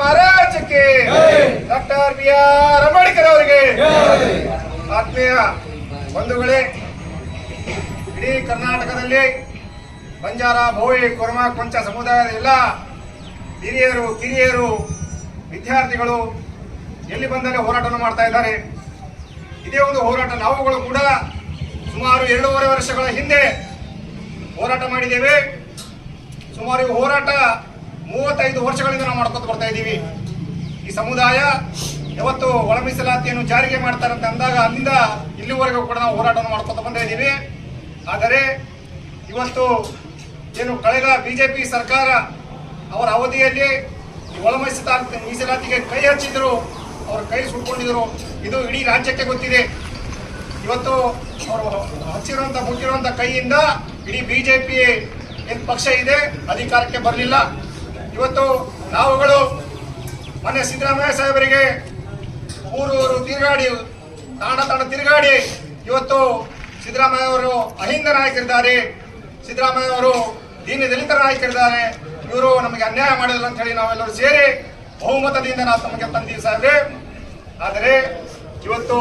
ಮಹಾರಾಜಕ್ಕೆ doctor B R Ambedkar ಅವರಿಗೆ. ಆತ್ಮೀಯ ಬಂಧುಗಳೇ ಇಡೀ ಕರ್ನಾಟಕದಲ್ಲಿ ಬಂಜಾರ ಬೋಯಿ ಕುರ್ಮ ಕೊಂಚ ಸಮುದಾಯದ ಎಲ್ಲ ಹಿರಿಯರು ಕಿರಿಯರು ವಿದ್ಯಾರ್ಥಿಗಳು ಎಲ್ಲಿ ಬಂದರೆ ಹೋರಾಟವನ್ನು ಮಾಡ್ತಾ ಇದ್ದಾರೆ. ಇದೇ ಒಂದು ಹೋರಾಟ ನಾವುಗಳು ಕೂಡ ಸುಮಾರು ಎರಡೂವರೆ ವರ್ಷಗಳ ಹಿಂದೆ ಹೋರಾಟ ಮಾಡಿದ್ದೇವೆ. ಸುಮಾರು ಹೋರಾಟ ಮೂವತ್ತೈದು ವರ್ಷಗಳಿಂದ ನಾವು ಮಾಡ್ಕೊತ ಬರ್ತಾ ಇದ್ದೀವಿ. ಈ ಸಮುದಾಯ ಯಾವತ್ತು ಒಳ ಮೀಸಲಾತಿಯನ್ನು ಜಾರಿಗೆ ಮಾಡ್ತಾರೆ ಅಂತ ಅಂದಾಗ ಅಲ್ಲಿಂದ ಇಲ್ಲಿವರೆಗೂ ಕೂಡ ನಾವು ಹೋರಾಟವನ್ನು ಮಾಡ್ಕೊತ ಬಂದ ಇದ್ದೀವಿ. ಆದರೆ ಇವತ್ತು ಏನು ಕಳೆದ ಬಿಜೆಪಿ ಸರ್ಕಾರ ಅವರ ಅವಧಿಯಲ್ಲಿ ಒಳ ಮೀಸಲಾತಿ ಮೀಸಲಾತಿಗೆ ಕೈ ಹಚ್ಚಿದ್ರು, ಅವರು ಕೈ ಸುಟ್ಕೊಂಡಿದ್ರು. ಇದು ಇಡೀ ರಾಜ್ಯಕ್ಕೆ ಗೊತ್ತಿದೆ. ಇವತ್ತು ಅವರು ಹಚ್ಚಿರುವಂತ, ಮುಟ್ಟಿರುವಂತ ಕೈಯಿಂದ ಇಡೀ ಬಿಜೆಪಿ ಏನ್ ಪಕ್ಷ ಇದೆ, ಅಧಿಕಾರಕ್ಕೆ ಬರಲಿಲ್ಲ. ಇವತ್ತು ನಾವುಗಳು ಮೊನ್ನೆ ಸಿದ್ದರಾಮಯ್ಯ ಸಾಹೇಬರಿಗೆ ಊರೂರು ತಿರುಗಾಡಿ, ತಾಣ ತಾಣ ತಿರುಗಾಡಿ ಇವತ್ತು ಸಿದ್ದರಾಮಯ್ಯ ಅವರು ಅಹಿಂದ ನಾಯಕರಿದ್ದಾರೆ. ಸಿದ್ದರಾಮಯ್ಯ ಅವರು ದೀನ ದಲಿತರ ನಾಯಕರಿದ್ದಾರೆ. ಇವರು ನಮಗೆ ಅನ್ಯಾಯ ಮಾಡಿದ್ರು ಅಂತ ಹೇಳಿ ನಾವೆಲ್ಲರೂ ಸೇರಿ ಬಹುಮತದಿಂದ ನಾವು ತಮಗೆ ತಂದೀವಿ ಸಾಹೇಬ್ರೆ. ಆದರೆ ಇವತ್ತು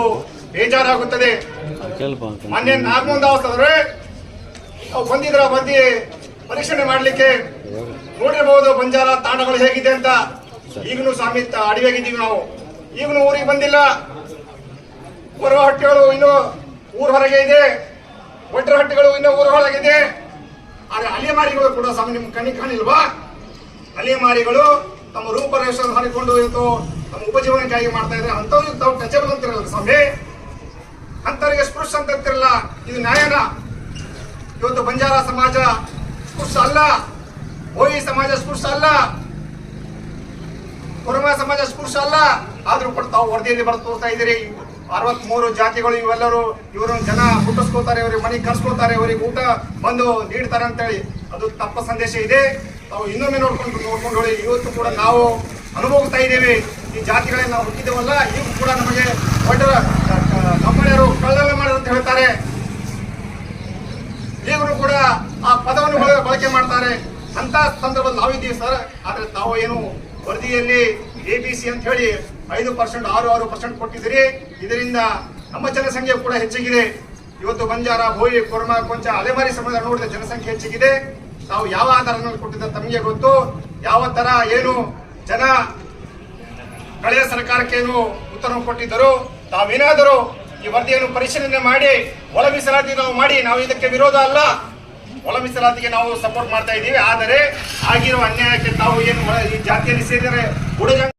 ಬೇಜಾರಾಗುತ್ತದೆ. ಮೊನ್ನೆ ನಾಗಮೋಹನ್ ದಾಸ್ ನಾವು ಬಂದಿದ್ರ, ಬಂದಿ ಪರೀಕ್ಷಣೆ ಮಾಡ್ಲಿಕ್ಕೆ ನೋಡಿರಬಹುದು ಬಂಜಾರ ತಾಣಗಳು ಹೇಗಿದೆ ಅಂತ. ಈಗಲೂ ಸ್ವಾಮಿ ಅಡಿಯಾಗಿದ್ದೀವಿ ನಾವು. ಈಗಲೂ ಊರಿಗೆ ಬಂದಿಲ್ಲ. ಬರುವ ಹಟ್ಟಿಗಳು ಇನ್ನು ಊರ ಹೊರಗೆ ಇದೆ. ಒಟ್ಟರ ಹಟ್ಟಿಗಳು ಇನ್ನು ಊರ ಹೊರಗಿದೆ ಆದ್ರೆ ಅಲೆಮಾರಿಗಳು ಕೂಡ ಸ್ವಾಮಿ ನಿಮ್ ಕಣ್ಣಿ ಕಾಣಿಲ್ವಾ? ಅಲೆಮಾರಿಗಳು ತಮ್ಮ ರೂಪರೇಷ ಹಾರಿಕೊಂಡು ಇವತ್ತು ತಮ್ಮ ಉಪಜೀವನಕ್ಕಾಗಿ ಮಾಡ್ತಾ ಇದ್ರೆ ಅಂತವ್ರಿಗೆ ತಾವು ಟಚಬಲ್ ಅಂತಿರಲ್ಲ ಸ್ವಾಮಿ? ಅಂತವರಿಗೆ ಸ್ಪೃಶ್ ಅಂತ ಅಂತಿರಲ್ಲ. ಇದು ನ್ಯಾಯನ? ಇವತ್ತು ಬಂಜಾರ ಸಮಾಜ ಸ್ಪೃಶ್ ಅಲ್ಲ. ಹೋಯಿ ಸಮಾಜ ಸ್ಪೃಶ ಅಲ್ಲ. ಕುರುಮ ಸಮಾಜ ಸ್ಪೃಶ ಅಲ್ಲ. ಆದ್ರೂ ಕೂಡ ತಾವು ವರದಿಯಲ್ಲಿ ಬರೆದು ತೋರ್ತಾ ಇದ್ದೀರಿ. ಅರವತ್ಮೂರು ಜಾತಿಗಳು ಇವೆಲ್ಲರೂ ಇವರು ಜನ ಹುಟ್ಟಿಸ್ಕೋತಾರೆ ಇವ್ರಿಗೆ ಮನೆಗೆ ಕರ್ಸ್ಕೊತಾರೆ ಇವರಿಗೆ ಊಟ ಬಂದು ನೀಡ್ತಾರೆ ಅಂತೇಳಿ ಅದು ತಪ್ಪ ಸಂದೇಶ ಇದೆ. ತಾವು ಇನ್ನೊಮ್ಮೆ ನೋಡ್ಕೊಂಡು ನೋಡ್ಕೊಂಡು ಹೋಗಿ ಇವತ್ತು ಕೂಡ ನಾವು ಅನುಭವಿಸ್ತಾ ಇದ್ದೇವೆ. ಈ ಜಾತಿಗಳನ್ನ ನಾವು ಹುಟ್ಟಿದ್ದೇವಲ್ಲ ಈಗ ಕೂಡ ನಮಗೆ ದೊಡ್ಡ ಕಂಪನಿಯರು ಕಳ್ಳಲ್ಲ ಮಾಡಿದ್ರು ಅಂತ ಹೇಳ್ತಾರೆ. ಈಗಲೂ ಕೂಡ ಆ ಪದವನ್ನು ಬಳಕೆ ಮಾಡ್ತಾರೆ. ಅಂತ ಸಂದರ್ಭದಲ್ಲಿ ನಾವಿದ್ದೀವಿ ಸರ್. ಆದ್ರೆ ತಾವು ಏನು ವರದಿಯಲ್ಲಿ ಎ ಬಿ ಸಿ ಅಂತ ಹೇಳಿ ಐದು ಪರ್ಸೆಂಟ್, ಆರು ಆರು ಪರ್ಸೆಂಟ್ ಕೊಟ್ಟಿದ್ದೀರಿ. ಇದರಿಂದ ನಮ್ಮ ಜನಸಂಖ್ಯೆ ಕೂಡ ಹೆಚ್ಚಿಗಿದೆ. ಇವತ್ತು ಬಂಜಾರ, ಭೋಯಿ, ಕೊರ್ಮ, ಕೊಂಚ ಅಲೆಮಾರಿ ಸಮುದಾಯ ನೋಡಿದ ಜನಸಂಖ್ಯೆ ಹೆಚ್ಚಿಗಿದೆ. ತಾವು ಯಾವ ಆಧಾರದ ಕೊಟ್ಟಿದ್ದ ತಮಗೆ ಗೊತ್ತು. ಯಾವ ತರ ಏನು ಜನ ಕಳೆದ ಸರ್ಕಾರಕ್ಕೆ ಏನು ಉತ್ತರ ಕೊಟ್ಟಿದ್ದರು. ತಾವೇನಾದರೂ ಈ ವರದಿಯನ್ನು ಪರಿಶೀಲನೆ ಮಾಡಿ ಒಳ ನಾವು ಮಾಡಿ, ನಾವು ಇದಕ್ಕೆ ವಿರೋಧ ಅಲ್ಲ. ಒಳ ಮೀಸಲಾತಿಗೆ ನಾವು ಸಪೋರ್ಟ್ ಮಾಡ್ತಾ ಇದ್ದೀವಿ. ಆದರೆ ಆಗಿರೋ ಅನ್ಯಾಯಕ್ಕೆ ತಾವು ಏನು ಈ ಜಾತಿಯಲ್ಲಿ ಸೇರಿದರೆ ಬುಡಜಂಗ